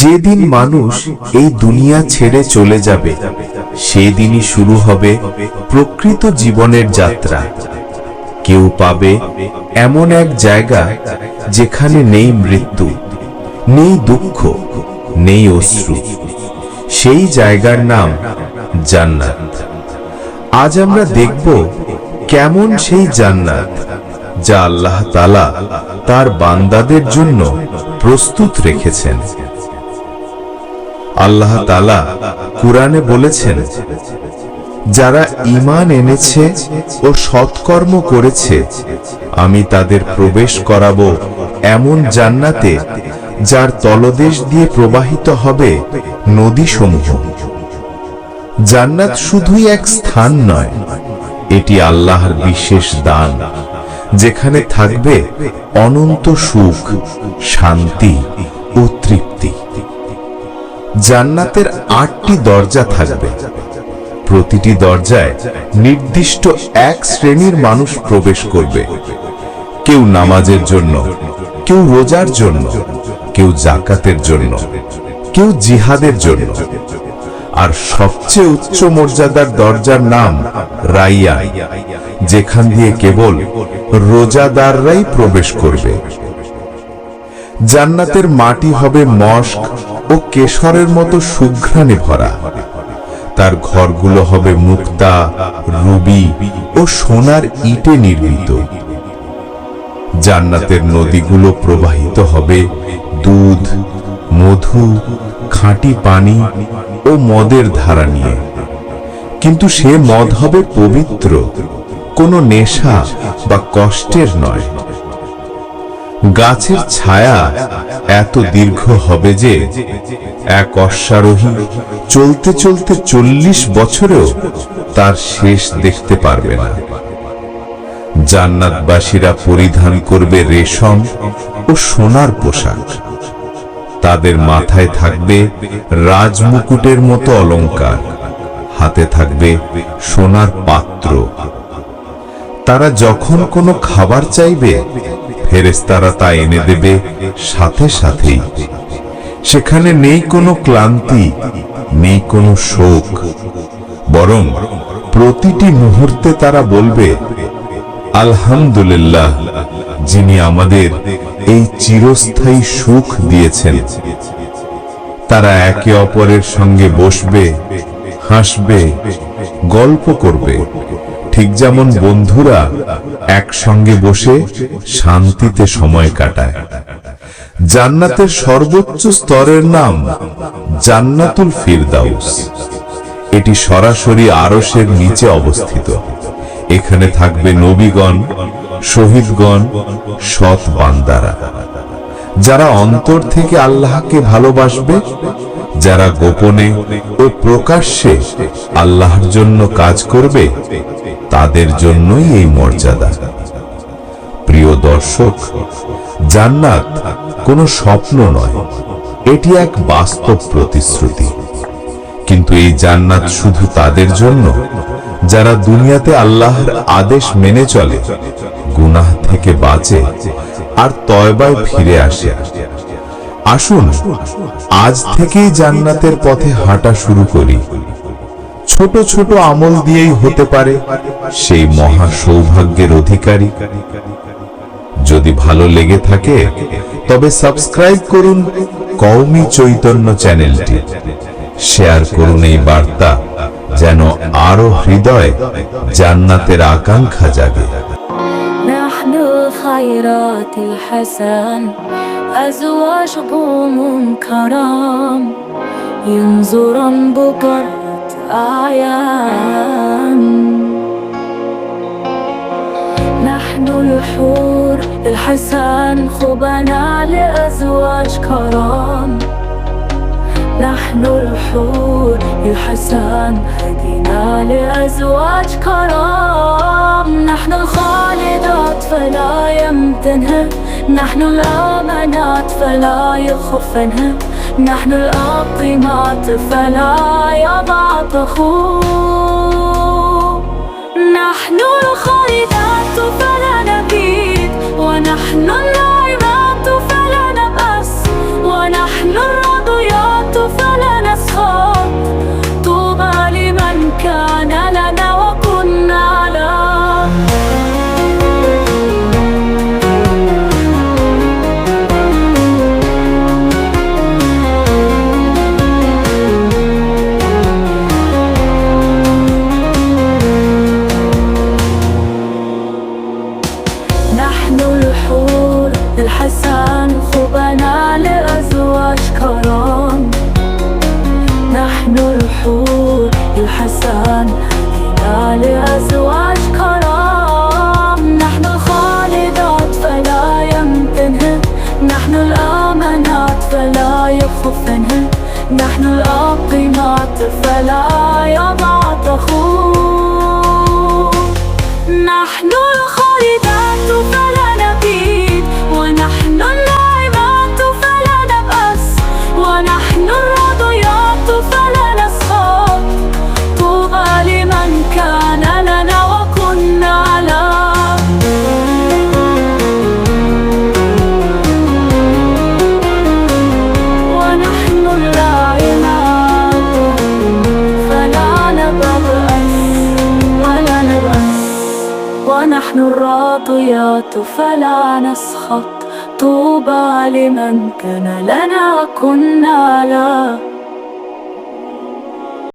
যেদিন মানুষ এই দুনিয়া ছেড়ে চলে যাবে, সেদিনই শুরু হবে প্রকৃত জীবনের যাত্রা। কেউ পাবে এমন এক জায়গা যেখানে নেই মৃত্যু, নেই দুঃখ, নেই অশ্রু। সেই জায়গার নাম জান্নাত। আজ আমরা দেখব কেমন সেই জান্নাত যা আল্লাহ তালা তার বান্দাদের জন্য প্রস্তুত রেখেছেন। আল্লাহ তালা কুরআনে বলেছেন, যারা ঈমান এনেছে ও সৎকর্ম করেছে, আমি তাদের প্রবেশ করাবো এমন জান্নাতে যার তলদেশ দিয়ে প্রবাহিত হবে নদীসমূহ। জান্নাত শুধুই এক স্থান নয়, এটি আল্লাহর বিশেষ দান, যেখানে থাকবে অনন্ত সুখ, শান্তি ও তৃপ্তি। জান্নাতের আটটি দরজা থাকবে। প্রতিটি দরজায় নির্দিষ্ট এক শ্রেণির মানুষ প্রবেশ করবে। কেউ নামাজের জন্য, কেউ রোজার জন্য, কেউ জাকাতের জন্য, কেউ জিহাদের জন্য। আর সবচেয়ে উচ্চ মর্যাদার দরজার নাম রাইয়া, যেখান দিয়ে কেবল রোজাদাররাই প্রবেশ করবে। জান্নাতের মাটি হবে মস্ক ও কেশরের মতো সুঘ্রাণে ভরা। তার ঘরগুলো হবে মুক্তা, রুবি ও সোনার ইটে নির্মিত। জান্নাতের নদীগুলো প্রবাহিত হবে দুধ, মধু, খাঁটি পানি ও মদের ধারা নিয়ে। কিন্তু সে মদ হবে পবিত্র, কোনো নেশা বা কষ্টের নয়। গাছের ছায়া এত দীর্ঘ হবে যে এক অশ্বারোহী চলতে চলতে চল্লিশ বছরেও তার শেষ দেখতে পারবে না। জান্নাতবাসীরা পরিধান করবে রেশম ও সোনার পোশাক। তাদের মাথায় থাকবে রাজমুকুটের মতো অলংকার। হাতে থাকবে সোনার পাত্র। তারা যখন কোনো খাবার চাইবে ফেরেস্তারা তা এনে দেবে সাথে সাথেই। সেখানে নেই কোনো ক্লান্তি, নেই কোনো শোক। বরং প্রতিটি মুহূর্তে তারা বলবে, আলহামদুলিল্লাহ, যিনি আমাদের এই চিরস্থায়ী সুখ দিয়েছেন। তারা একে অপরের সঙ্গে বসবে, হাসবে, গল্প করবে। ঠিক যেমন বন্ধুরা একসঙ্গে বসে শান্তিতে সময় কাটায়। জান্নাতের সর্বোচ্চ স্তরের নাম জান্নাতুল ফিরদাউস। এটি সরাসরি আরশের নিচে অবস্থিত। এখানে থাকবে নবীগণ, শহীদগণ, সৎ বান্দারা। যারা অন্তর থেকে আল্লাহকে ভালোবাসবে, যারা গোপনে ও প্রকাশ্যে আল্লাহর জন্য কাজ করবে, তাদের জন্যই এই মর্যাদা। প্রিয় দর্শক, জান্নাত কোনো স্বপ্ন নয়, এটি এক বাস্তব প্রতিশ্রুতি। কিন্তু এই জান্নাত শুধু তাদের জন্য, যারা দুনিয়াতে আল্লাহর আদেশ মেনে চলে, গুনাহ থেকে বাঁচে আর তয়বায় ফিরে আসে। আসুন, আজ থেকেই জান্নাতের পথে হাঁটা শুরু করি। ছোট ছোট আমল দিয়েই হতে পারে সেই মহা সৌভাগ্যের অধিকারী। যদি ভালো লেগে থাকে, তবে সাবস্ক্রাইব করুন কওমি চৈতন্য চ্যানেলটি। শেয়ার করুন এই বার্তা, যেন আরও হৃদয় জান্নাতের আকাঙ্ক্ষা জাগে। الخيرات الحسن أزواج قوم كرام ينظرا بكرة أعيان. نحن الحور الحسن خبنا لأزواج كرام. نحن الحور الحسن هدينا لأزواج كرام. نحن الخالدات فلا يمتنها نحن الآمنات فلا يخفنها نحن الآقمات فلا يضعطخون نحن الخالدات فلا نبيد الحسن فينا أزواج كرام نحن الخالدات فلا يمتنهن نحن الآمنات فلا يخفنهن نحن الأقيمات فلا يضعتخون نحن نحن الراضيات فلا نسخط طوبى لمن كان لنا كنا لا.